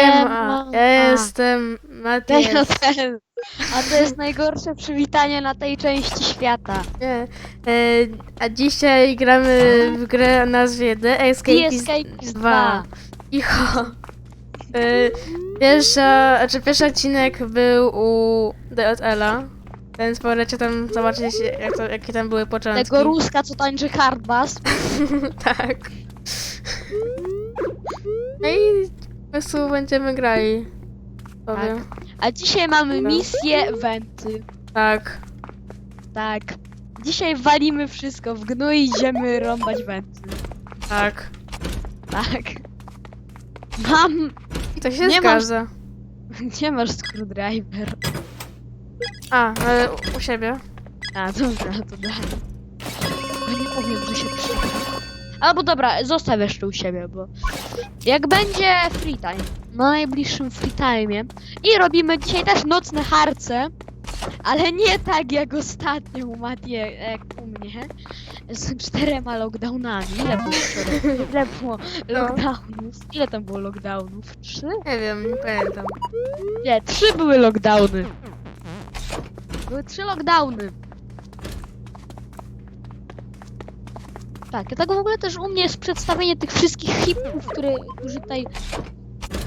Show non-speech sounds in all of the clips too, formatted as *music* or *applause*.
Siema, ja jestem ten. A to jest najgorsze przywitanie na tej części świata. Nie, e, A dzisiaj gramy w grę o nazwie The Escapist Escapist 2. 2. Icho. E, Pierwsza, znaczy pierwszy odcinek był u DJL-a, więc polecie tam zobaczyć jak to, jakie tam były początki. Tego Ruska, co tańczy hardbass. *laughs* tak. No i po prostu będziemy grali. Powiem. A dzisiaj mamy No. misję Wenty. Tak. Tak. Dzisiaj walimy wszystko w gnój i idziemy rąbać Wenty. Tak. Tak. Mam... To się Nie masz- zgadza. *laughs* Gdzie masz screwdriver? A, ale u- u siebie. A, dobra, to daj. Bo nie powiem, że się przyda. Albo dobra, zostaw jeszcze u siebie, bo jak będzie free time, na najbliższym free time'ie i robimy dzisiaj też nocne harce, ale nie tak jak ostatnio u Matie, jak u mnie, z czterema lockdownami. Ile było wczoraj? Ile było lockdownów? Ile tam było lockdownów? Trzy? Nie wiem, nie pamiętam. Nie, trzy były lockdowny. Były trzy lockdowny. Tak, a tak w ogóle też u mnie jest przedstawienie tych wszystkich hipów, które, którzy tutaj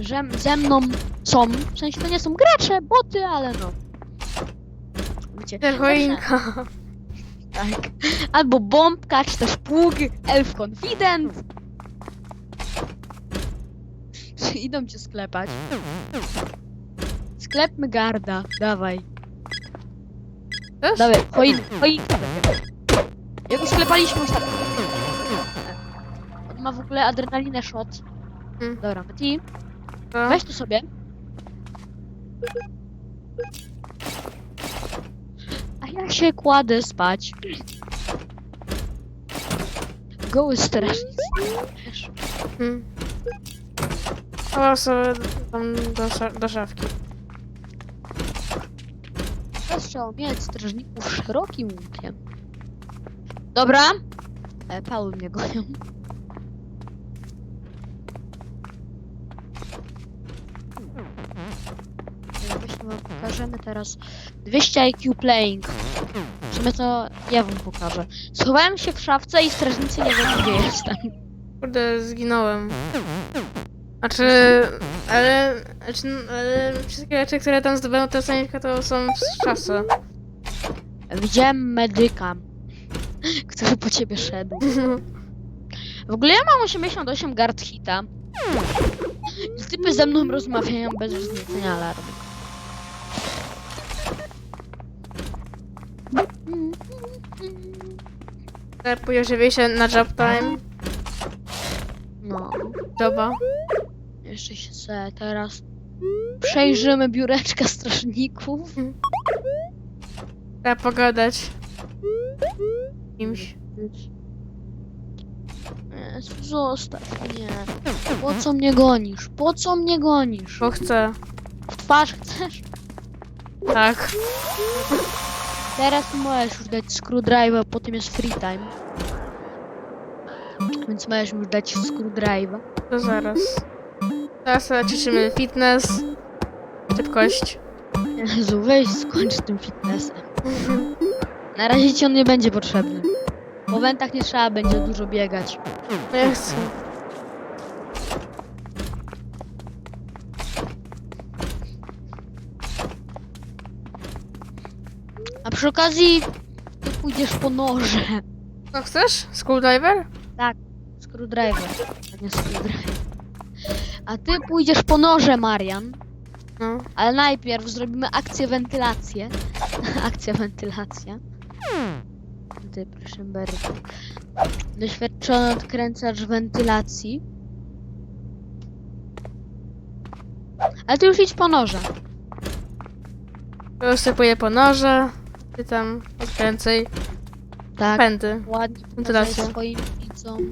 że, ze mną są. W sensie to nie są gracze, boty, ale no. Wiecie, Ta choinka. tak. Albo bombka, czy też pług, elf confident. *laughs* Idą cię sklepać? Sklepmy garda, dawaj. Też? Dawaj, choin, choinka Jak go sklepaliśmy ostatnio. On ma w ogóle adrenalinę shot. Mm. Dobra, Mati, To? weź tu sobie. A ja się kładę spać. Goły strażnicy. Wiesz. Hmm. O, sobie tam do, sza- do szafki. Trzeba mieć strażników szerokim łukiem. Dobra. E, Paul mnie gonią. Właśnie wam pokażemy teraz 200 IQ playing. W sumie to ja wam pokażę. Schowałem się w szafce i strażnicy nie wiedzą gdzie jestem. Kurde, zginąłem. Znaczy, ale, znaczy, ale wszystkie rzeczy, które tam zdobyłem, saniczka to są z czasu. Widziałem medyka, *laughs* który po ciebie szedł. *laughs* W ogóle ja mam 88 guard hita. I typy ze mną rozmawiają bez wzniecenia alarmu. Pojawi się na job time. No, Doba. jeszcze się se teraz przejrzymy biureczka strażników. Trzeba pogadać. Kimś. Jezu, Zostaw mnie. Po co mnie gonisz? Po co mnie gonisz? Bo chcę. W twarz chcesz? Tak. Teraz możesz już dać screwdriver, potem jest free time. Więc możesz już dać screwdriver. To zaraz. Teraz cieszymy fitness. Szybkość. Jezu, weź skończ z tym fitnessem. Na razie ci on nie będzie potrzebny. Po wentach nie trzeba będzie dużo biegać. Nie chcę. A przy okazji ty pójdziesz po noże. Co chcesz? Screwdriver? Screwdriver, a nie screwdriver. A ty pójdziesz po noże, Marian. No. Ale najpierw zrobimy akcję wentylację. *laughs* Akcja wentylacja. Ty, proszę bardzo. Doświadczony odkręcacz wentylacji. Ale ty już idź po noże. Rozsypuję po noże. Ty tam odkręcaj Tak. pędy. Ładnie Wentylacja. pokazać swoim widzom.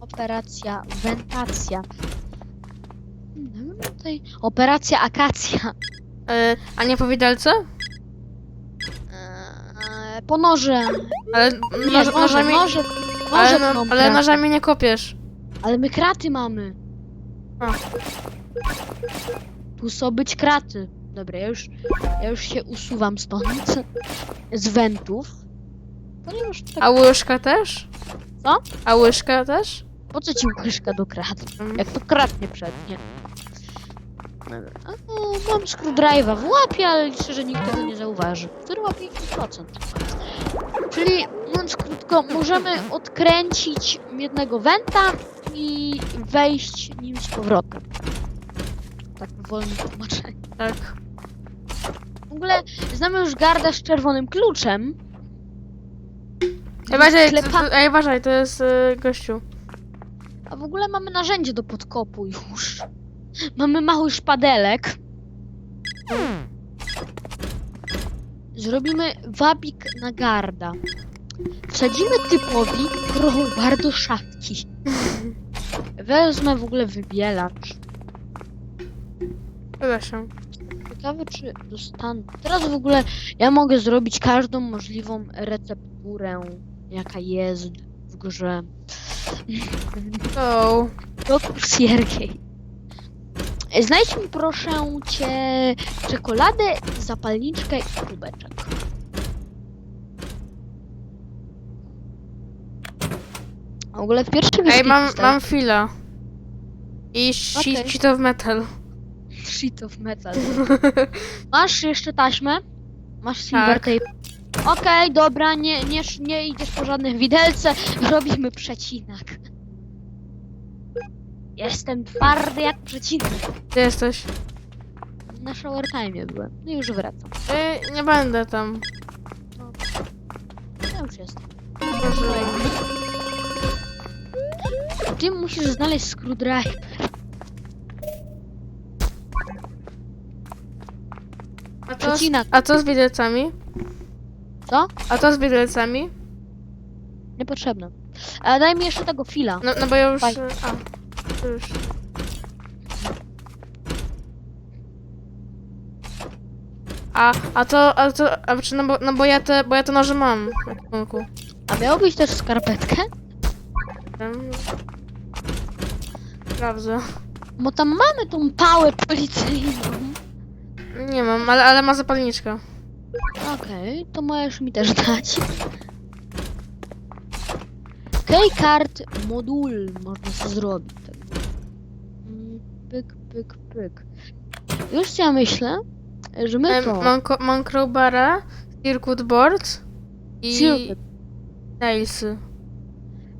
Operacja wentacja. Hmm, Tutaj operacja akacja. E, a nie po widelce? Po noże. Ale Nie, noż, noże, nożami, noże, noże ale, no, ale nożami nie kopiesz. Ale my kraty mamy. A. Tu są być kraty. Dobra, ja już, ja już się usuwam stąd. Z wentów. Ponieważ tak, A łyżka też? Co? A łyżka też? po co ci łyżka do krat? Jak to krat nie przednie. A, no, mam screwdrive'a w łapie, ale liczę, że nikt tego nie zauważy. Który ma 50%. Czyli, mówiąc krótko, możemy odkręcić jednego wenta i wejść nim z powrotem. Tak w wolnym tłumaczeniu. Tak. W ogóle znamy już gardę z czerwonym kluczem. Ej, uważaj, to, Klepa- to, ej, uważaj, to jest y, gościu. A w ogóle mamy narzędzie do podkopu już. Mamy mały szpadelek. Zrobimy wabik na garda. Wsadzimy typowi crowbar do szafki. Wezmę w ogóle wybielacz. Się. Ciekawe czy dostanę. Teraz w ogóle ja mogę zrobić każdą możliwą recepturę, jaka jest w grze. So, Doktor Siergiej. Znajdź mi proszę cię czekoladę, zapalniczkę i kubeczek. W ogóle w pierwszym ej, mam, mam fila. I Okej. okay. to w metal. Sheet of metal. *laughs* Masz jeszcze taśmę? Masz silver Tak. tape. Okej, dobra, nie, nie, nie idziesz po żadnym widelce, robimy przecinak. Jestem twardy jak przecinak. Gdzie jesteś? Na shower time byłem. No i już wracam. Ej, nie będę tam. Ja już jestem. Boże. Ty musisz znaleźć screwdriver. A to, z, Przecinak. a co z widelcami? Co? A to z widelcami? Niepotrzebne. A daj mi jeszcze tego fila. No, no bo ja już... A, już. A, a to, a to, a czy, no bo, no bo ja te, bo ja te noże mam. w ekwipunku. A miało być też skarpetkę? Wiem. Sprawdzę. Bo tam mamy tą pałę policyjną. Nie mam, ale, ale ma zapalniczkę. Okej, to możesz mi też dać. Keycard modul można sobie zrobić. Pyk, pyk, pyk. Już ja myślę, że my to... Mam, mam crowbara, circuit board i Circuit. nailsy.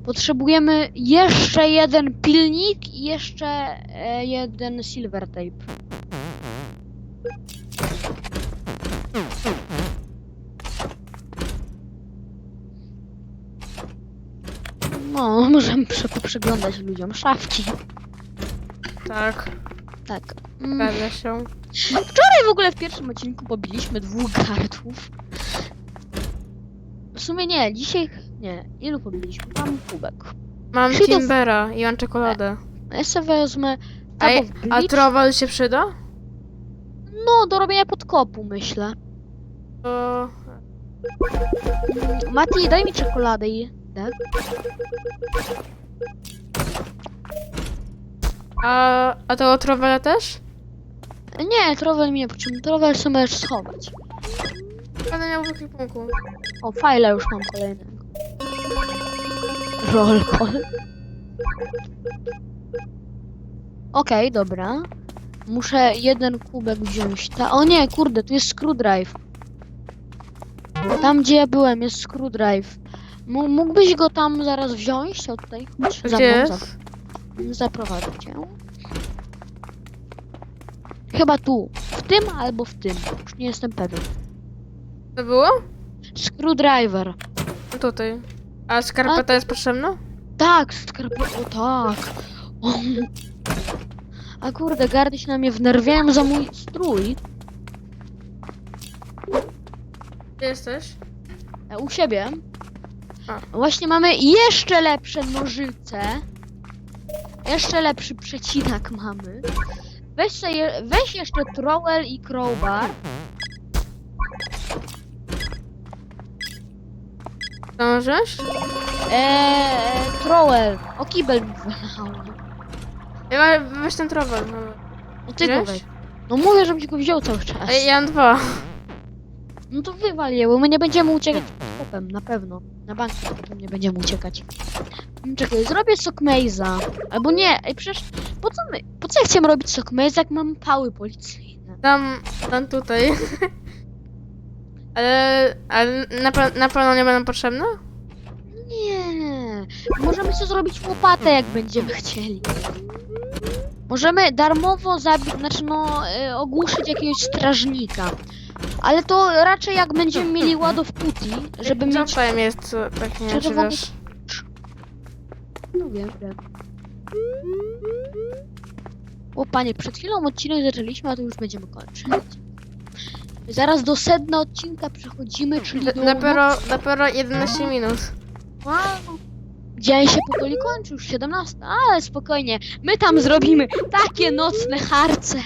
Potrzebujemy jeszcze jeden pilnik i jeszcze e, jeden silver tape. No, możemy prze przeglądać ludziom szafki. Tak, Tak. Mm. zgadza się. Wczoraj w ogóle w pierwszym odcinku pobiliśmy dwóch gardów. W sumie nie, dzisiaj... Nie, ilu pobiliśmy? Mam kubek. Mam Czy to- Timbera i mam czekoladę. Ja sobie wezmę... A bleach. trowal się przyda? No, do robienia podkopu, myślę. To... Mati, daj mi czekoladę i... Tak? A, a tego trowala też? Nie, trowel mi nie potrzebny. Trowel sobie możesz schować. Będę miał w ekwipunku. O, fajla już mam kolejnego. Roll call. Okej, dobra. Muszę jeden kubek wziąć. Ta... O nie, kurde, tu jest screwdrive. Tam, gdzie ja byłem, jest screwdrive. M- mógłbyś go tam zaraz wziąć? O tutaj, chodź za Gdzie mną, za jest? Zaprowadzę cię. Chyba tu. W tym albo w tym. Już nie jestem pewien. To było? Screwdriver. No tutaj. A skarpeta jest potrzebna? Tak, skarpet. O tak. O. A kurde, gardy się na mnie wnerwiałem za mój strój. Gdzie jesteś? E, U siebie. A. Właśnie mamy jeszcze lepsze nożyce. Jeszcze lepszy przecinak mamy. Weź, sobie, weź jeszcze trowel i crowbar. Zdążysz? Eee, trowel. O kibel mi wylał. Ja, weź ten trowel. No. No ty go Wziąłeś? weź. No mówię, żebyś go wziął cały czas. Ej, ja mam dwa. No to wywal je, bo my nie będziemy uciekać skopem, na pewno. Na bank potem nie będziemy uciekać. Mm, Czekaj, zrobię sok Mejza. Albo nie, ej przecież po co my, po co ja chciałem robić sok Mejza, jak mam pały policyjne? Tam, tam tutaj. *laughs* ale, ale na, pe- na pewno nie będą potrzebne? Nie, możemy sobie zrobić łopatę, jak będziemy chcieli. Możemy darmowo zabić, znaczy no, y, ogłuszyć jakiegoś strażnika. Ale to raczej jak będziemy mieli ład of putty, żeby mieć... Jumptime jest, tak nie wiem, czy Czerwony- wiesz. No wiem, wiem. O panie, przed chwilą odcinek zaczęliśmy, a to już będziemy kończyć. Zaraz do sedna odcinka przechodzimy, czyli do... Dopiero, dopiero 11 minut. Wow. Dzień się powoli kończy, już 17, ale spokojnie. My tam zrobimy takie nocne harce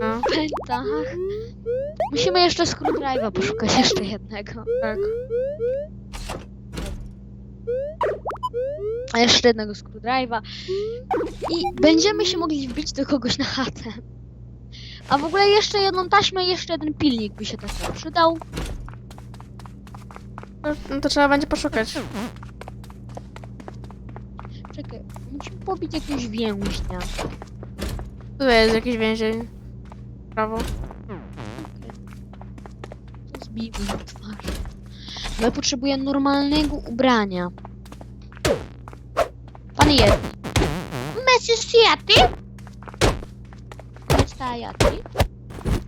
No, w pętach. Musimy jeszcze screwdrive'a poszukać, jeszcze jednego. tak. A jeszcze jednego screwdrive'a. I będziemy się mogli wbić do kogoś na chatę. A w ogóle jeszcze jedną taśmę i jeszcze jeden pilnik by się też przydał. No, no to trzeba będzie poszukać. Czekaj, musimy pobić jakiegoś więźnia. Tutaj jest jakiś więzień. Prawo. Zbijmy mu twarz. Bo ja potrzebuję normalnego ubrania. Pan jest. Mr. Yati?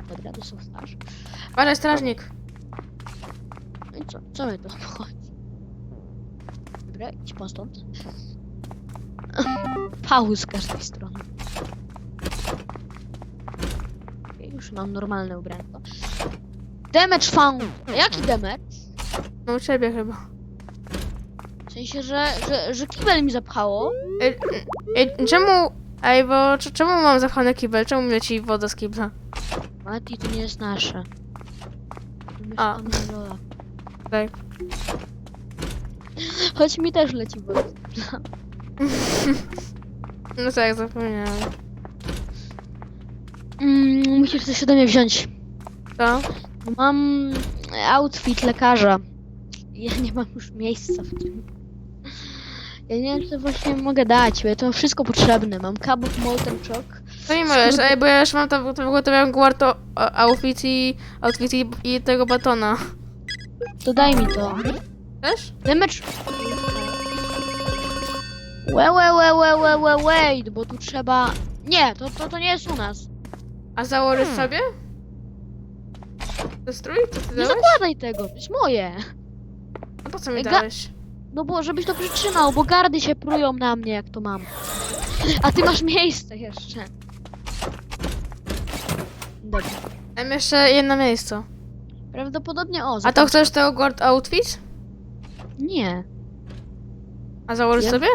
Dobra, to są twarz. Ale strażnik. No i co? Co mnie to obchodzi? Dobra, idź pan stąd. *laughs* Pauz z każdej strony. Już mam normalne ubranko. Damage found! Jaki damage? No u ciebie chyba. W sensie, że, że, że kibel mi zapchało. Ej, ej, czemu... Ej, bo c- czemu mam zapchany kibel? Czemu leci woda z kibla? Mati, to nie jest nasze. To A. Lola. Tak. *laughs* Choć mi też leci woda. *laughs* No tak, zapomniałem. Mm, musisz coś ode mnie wziąć. Co? Mam outfit lekarza. Ja nie mam już miejsca w tym. Ja nie wiem, co właśnie mogę dać, bo ja to mam wszystko potrzebne. Mam of molten. Co nie możesz? Ej, bo ja już mam to, to w ogóle to miałem guard o- o- outfit i, outfit i, i tego batona. To daj mi to. Też? Damage... Wait, wait, wait, wait, wait, wait, wait, bo tu trzeba... Nie, to, to, to nie jest u nas. A założysz sobie? To strój? Co ty Nie dałeś? zakładaj tego, to jest moje. No po co mi Ga- dałeś? No bo żebyś to przytrzymał, bo gardy się prują na mnie, jak to mam. A ty masz miejsce jeszcze. Dobra. Mam jeszcze jedno miejsce. Prawdopodobnie o. A to chcesz tego guard outfit? Nie. A założysz Ja- sobie?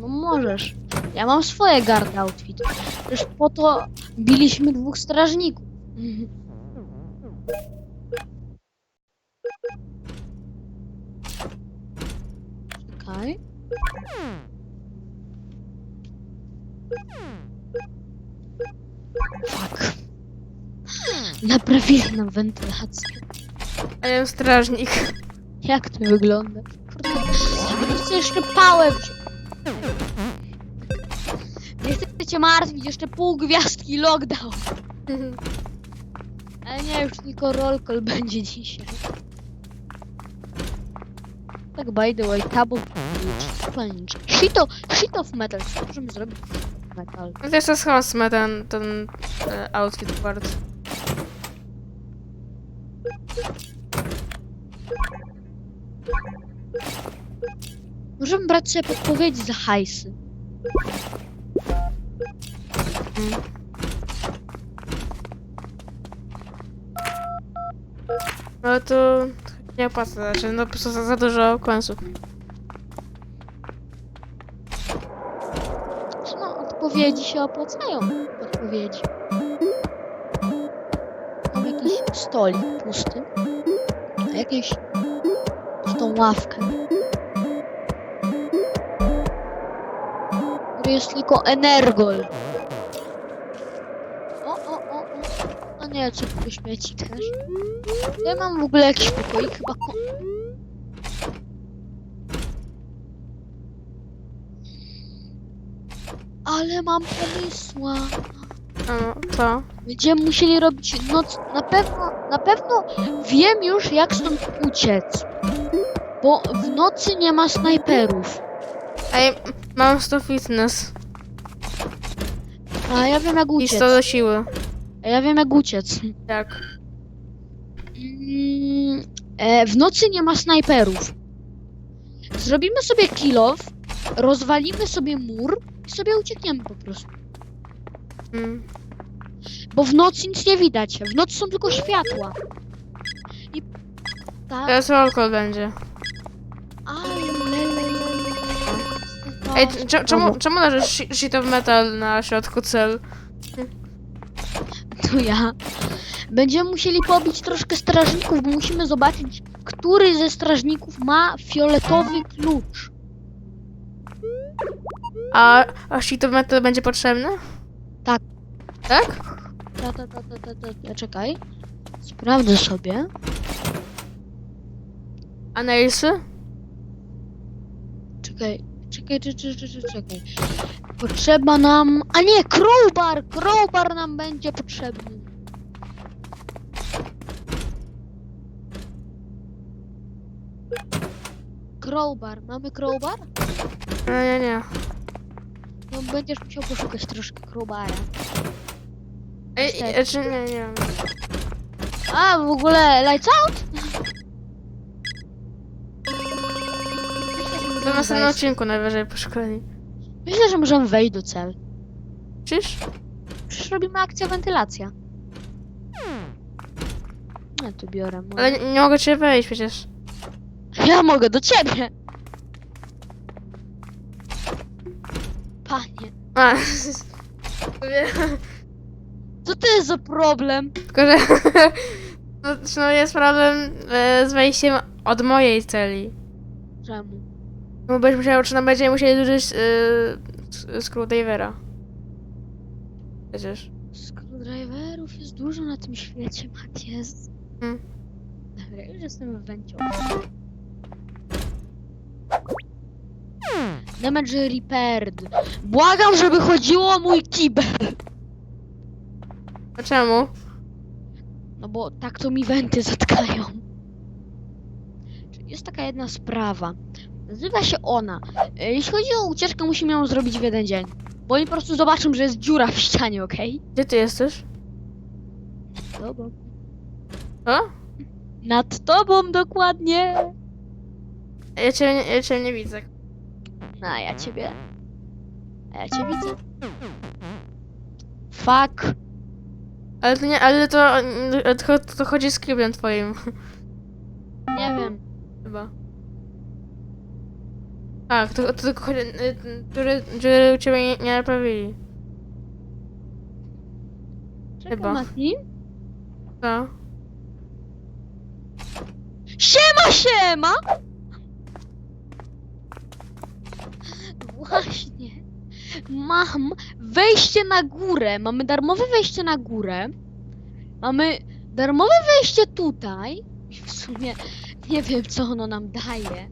No możesz. Ja mam swoje guard outfit. Przecież po to biliśmy dwóch strażników. Czekaj. Fuck. Naprawili nam wentylację. A ja strażnik. Jak to wygląda? Kurde, chcę jeszcze pałę wziąć. Nie chcę cię martwić, jeszcze pół gwiazdki lockdown. Ale nie, już tylko roll call będzie dzisiaj. Tak by the way, tablet spalniczy. Sheet of, sheet of metal. Co możemy zrobić metal? No to jeszcze schosmy ten, ten e, outfit guard. Możemy brać sobie podpowiedzi za hajsy. No to nie opłaca, znaczy no po prostu za, za dużo końców. No, odpowiedzi się opłacają. Odpowiedzi. Mam jakiś stolik pusty. A jakieś pustą ławkę. Której jest tylko energol. O, o, o, o. O nie, co tu śmieci też. Ja mam w ogóle jakiś pokoik, chyba Ale mam pomysła. No, co? Będziemy musieli robić noc. Na pewno, na pewno wiem już jak stąd uciec. Bo w nocy nie ma snajperów. Ej, mam 100 fitness A ja wiem jak i uciec. 100 do siły. A ja wiem jak uciec. Tak. Mm, e, w nocy nie ma snajperów. Zrobimy sobie kill off, rozwalimy sobie mur i sobie uciekniemy po prostu. Mm. Bo w nocy nic nie widać. W nocy są tylko światła. I tak. Teraz alkohol będzie. Ej, c- czemu, czemu leży shi- sheet of metal na środku cel? To ja. Będziemy musieli pobić troszkę strażników, bo musimy zobaczyć, który ze strażników ma fioletowy klucz. A, a metal będzie potrzebny? Tak. Tak? Ta, ta, ta, ta, ta, ta, ta. Czekaj. Sprawdzę sobie. A nailsy? Czekaj, czekaj, czekaj, czekaj, czekaj. Potrzeba nam... A nie, crowbar! Crowbar nam będzie potrzebny. Crowbar. Mamy crowbar? No nie, nie. No będziesz musiał poszukać troszkę crowbara. Ej, Niestety. e, czy nie, nie. A, w ogóle lights out? To w następnym odcinku najwyżej poszkoleni. Myślę, że możemy wejść do cel. Czyż? Przecież robimy akcję wentylacja. Ja tu biorę. moje. Ale nie, nie mogę cię wejść przecież. Ja mogę do ciebie! Panie, A, co to jest za problem? Tylko, że *laughs* no, no jest problem e, z wejściem od mojej celi. Czemu? No będziesz musiał, czy nam będziemy musieli użyć e, screwdrivera. Przecież. Screwdriverów jest dużo na tym świecie, Matias. Mm. Dobra, już jestem w węciu. Damage repaired. Błagam, żeby chodziło o mój kibel. A czemu? No bo tak to mi wenty zatkają. Jest taka jedna sprawa. Nazywa się ona. E, Jeśli chodzi o ucieczkę, musimy ją zrobić w jeden dzień. Bo oni po prostu zobaczą, że jest dziura w ścianie, okej? Gdzie ty jesteś? Tobą. O? Nad tobą dokładnie. Ja cię, nie- ja cię nie widzę. A ja ciebie. A ja cię widzę. Fuck. Ale to nie, ale to, to, to chodzi z kiblem twoim. Nie wiem. Chyba. Tak, to, to tylko chodzi, y, który, który u ciebie nie, nie naprawili. Czekaj, Chyba. Mati. Co? Siema, siema! Właśnie. Mam wejście na górę. Mamy darmowe wejście na górę. Mamy darmowe wejście tutaj. I w sumie nie wiem, co ono nam daje.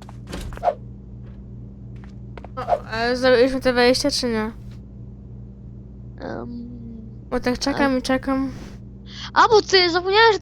O, ale zrobiliśmy te wejście, czy nie? Um... Bo tak czekam i czekam. A, bo ty zapomniałeś,